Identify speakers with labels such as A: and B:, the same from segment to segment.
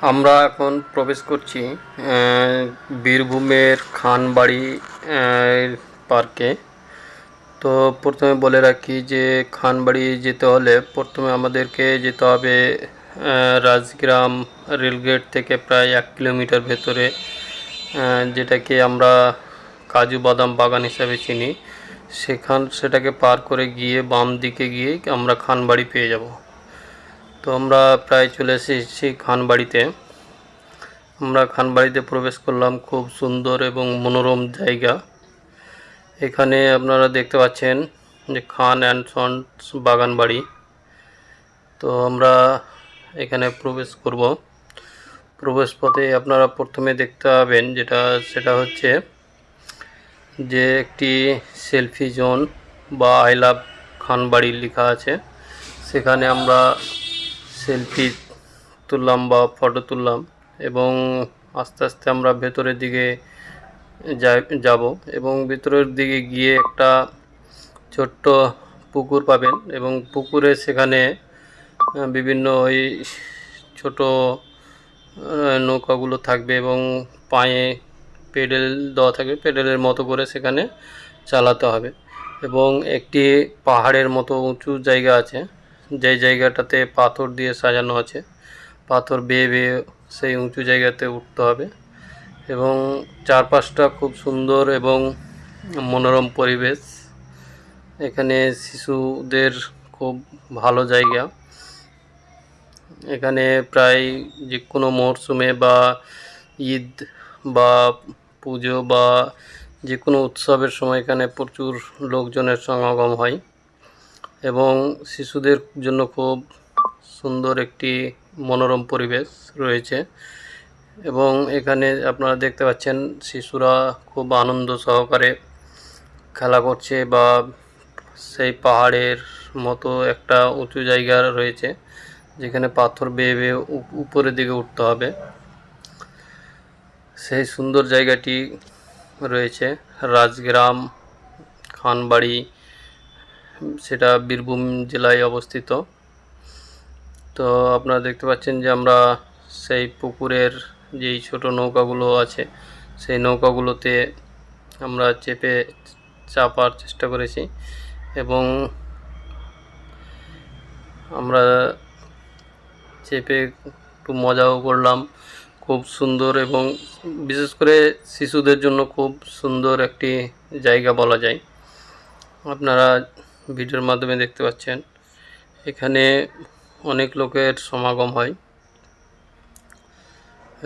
A: আমরা এখন প্রবেশ করছি বীরভূমের খানবাড়ি পার্কে। তো প্রথমে বলে রাখি যে খানবাড়ি যেতে হলে প্রথমে আমাদেরকে যেতে হবে রাজগ্রাম রেলগেট থেকে প্রায় এক কিলোমিটার ভেতরে যেটাকে আমরা কাজু বাদাম বাগান হিসাবে চিনি। সেখান, সেটাকে পার করে গিয়ে বাম দিকে গিয়ে আমরা খানবাড়ি পেয়ে যাব। তো আমরা প্রায় চলে এসেছি খানবাড়িতে। আমরা খানবাড়িতে প্রবেশ করলাম খুব সুন্দর এবং মনোরম জায়গা। এখানে আপনারা দেখতে পাচ্ছেন যে খান অ্যান্ড সন্স বাগান বাড়ি তো আমরা এখানে প্রবেশ করব। প্রবেশ পথে আপনারা প্রথমে দেখতে পাবেন যেটা, সেটা হচ্ছে যে একটি সেলফি জোন বা আই লাভ খানবাড়ি লেখা আছে। সেখানে আমরা সেলফি তুললাম বা ফটো তুললাম এবং আস্তে আস্তে আমরা ভেতরের দিকে যাব এবং ভেতরের দিকে গিয়ে একটা ছোট্ট পুকুর পাবেন এবং পুকুরে সেখানে বিভিন্ন ওই ছোট নৌকাগুলো থাকবে এবং পায়ে পেডেল দেওয়া থাকবে, পেডেলের মতো করে সেখানে চালাতে হবে এবং একটি পাহাড়ের মতো উঁচু জায়গা আছে। যেই জায়গাটাতে পাথর দিয়ে সাজানো আছে, পাথর বেয়ে বেয়ে সেই উঁচু জায়গাতে উঠতে হবে এবং চারপাশটা খুব সুন্দর এবং মনোরম পরিবেশ। এখানে শিশুদের খুব ভালো জায়গা। এখানে প্রায় যে কোনো মরশুমে বা ঈদ বা পুজো বা যে কোনো উৎসবের সময় এখানে প্রচুর লোকজনের সমাগম হয়। এবং শিশুদের জন্য খুব সুন্দর একটি মনোরম পরিবেশ রয়েছে। এবং এখানে আপনারা দেখতে পাচ্ছেন, শিশুরা খুব আনন্দ সহকারে খেলা করছে বা সেই পাহাড়ের মতো একটা উঁচু জায়গা রয়েছে, যেখানে পাথর বেয়ে বেয়ে উপ- উপরের দিকে উঠতে হবে। সেই সুন্দর জায়গাটি রয়েছে রাজগ্রাম, খানবাড়ি সেটা বীরভূম জেলায় অবস্থিত। তো আপনারা দেখতে পাচ্ছেন যে আমরা সেই পুকুরের যেই ছোট নৌকাগুলো আছে, সেই নৌকাগুলোতে আমরা চেপে চাপার চেষ্টা করেছি এবং আমরা চেপে একটু মজাও করলাম। খুব সুন্দর এবং বিশেষ করে শিশুদের জন্য খুব সুন্দর একটি জায়গা বলা যায়। আপনারা ভিডিওর মাধ্যমে দেখতে পাচ্ছেন, এখানে অনেক লোকের সমাগম হয়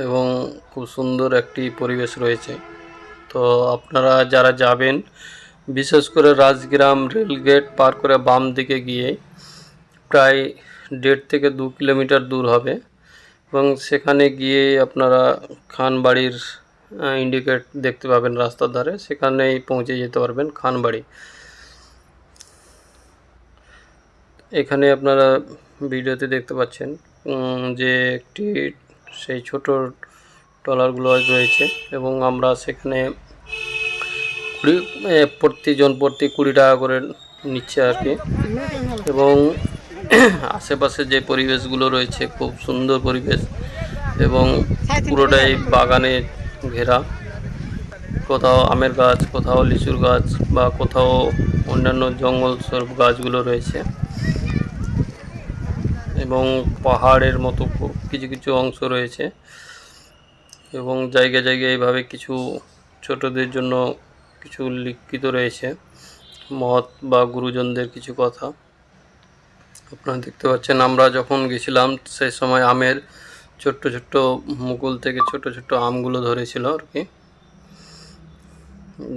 A: এবং খুব সুন্দর একটি পরিবেশ রয়েছে। তো আপনারা যারা যাবেন, বিশেষ করে রাজগ্রাম রেলগেট পার করে বাম দিকে গিয়ে প্রায় দেড় থেকে দু কিলোমিটার দূর হবে এবং সেখানে গিয়ে আপনারা খানবাড়ির ইন্ডিকেট দেখতে পাবেন রাস্তার ধারে। সেখানেই পৌঁছে যেতে পারবেন খানবাড়ি। এখানে আপনারা ভিডিওতে দেখতে পাচ্ছেন যে একটি সেই ছোট ট্রলারগুলো রয়েছে এবং আমরা সেখানে কুড়ি প্রতিজন প্রতি কুড়ি টাকা করে নিচ্ছে আর কি। এবং আশেপাশে যে পরিবেশগুলো রয়েছে, খুব সুন্দর পরিবেশ এবং পুরোটাই বাগানে ঘেরা। কোথাও আমের গাছ, কোথাও লিচুর গাছ বা কোথাও অন্যান্য জঙ্গল সব গাছগুলো রয়েছে। এবং পাহাড়ের মতো কিছু কিছু অংশ রয়েছে। এবং জায়গায় জায়গায় এইভাবে কিছু ছোটদের জন্য কিছু লিখিত রয়েছে। মত বা গুরুজনদের কিছু কথা। আপনারা দেখতে পাচ্ছেন, আমরা যখন গেছিলাম সেই সময় আমের ছোট্ট ছোট্ট মুকুল থেকে ছোট ছোট্ট আমগুলো ধরেছিল আর কি।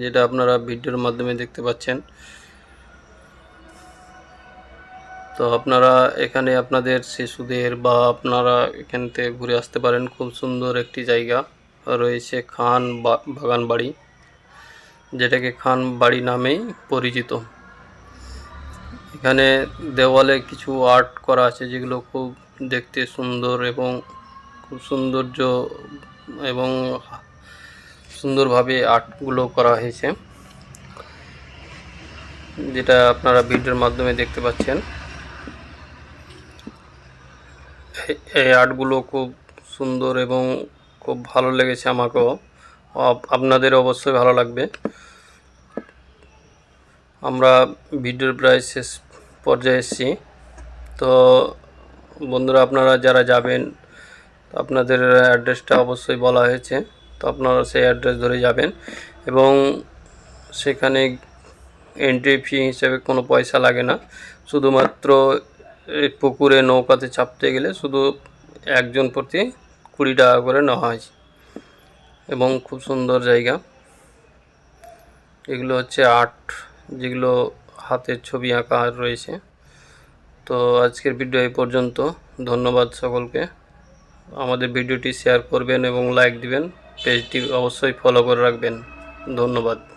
A: যেটা আপনারা ভিডিওর মাধ্যমে দেখতে পাচ্ছেন। তো আপনারা এখানে আপনাদের শিশুদের বা আপনারা এখান থেকে ঘুরে আসতে পারেন। খুব সুন্দর একটি জায়গা রয়েছে খান বাগান বাড়ি, যেটাকে খান বাড়ি নামেই পরিচিত। এখানে দেওয়ালে কিছু আর্ট করা আছে যেগুলো খুব দেখতে সুন্দর এবং খুব সৌন্দর্য এবং সুন্দরভাবে আর্টগুলো করা হয়েছে, যেটা আপনারা ভিডিওর মাধ্যমে দেখতে পাচ্ছেন। এই- আর্টগুলো খুব সুন্দর এবং খুব ভালো লেগেছে আমাকেও। আপনাদের অবশ্যই ভালো লাগবে। আমরা ভিডিওর প্রায় শেষ পর্যায়ে এসেছি। তো বন্ধুরা, আপনারা যারা যাবেন, আপনাদের অ্যাড্রেসটা অবশ্যই বলা হয়েছে। তো আপনারা সেই অ্যাড্রেস ধরে যাবেন এবং সেখানে এন্ট্রি ফি হিসেবে কোনো পয়সা লাগে না। শুধুমাত্র পুকুরে নৌকাতে চাপতে গেলে শুধু একজন প্রতি কুড়ি টাকা করে নেওয়া হয়। এবং খুব সুন্দর জায়গা। এগুলো হচ্ছে আর্ট, যেগুলো হাতের ছবি আঁকা রয়েছে। তো আজকের ভিডিও এই পর্যন্ত। ধন্যবাদ সকলকে। আমাদের ভিডিওটি শেয়ার করবেন এবং লাইক দিবেন। পেজটি অবশ্যই ফলো করে রাখবেন। ধন্যবাদ।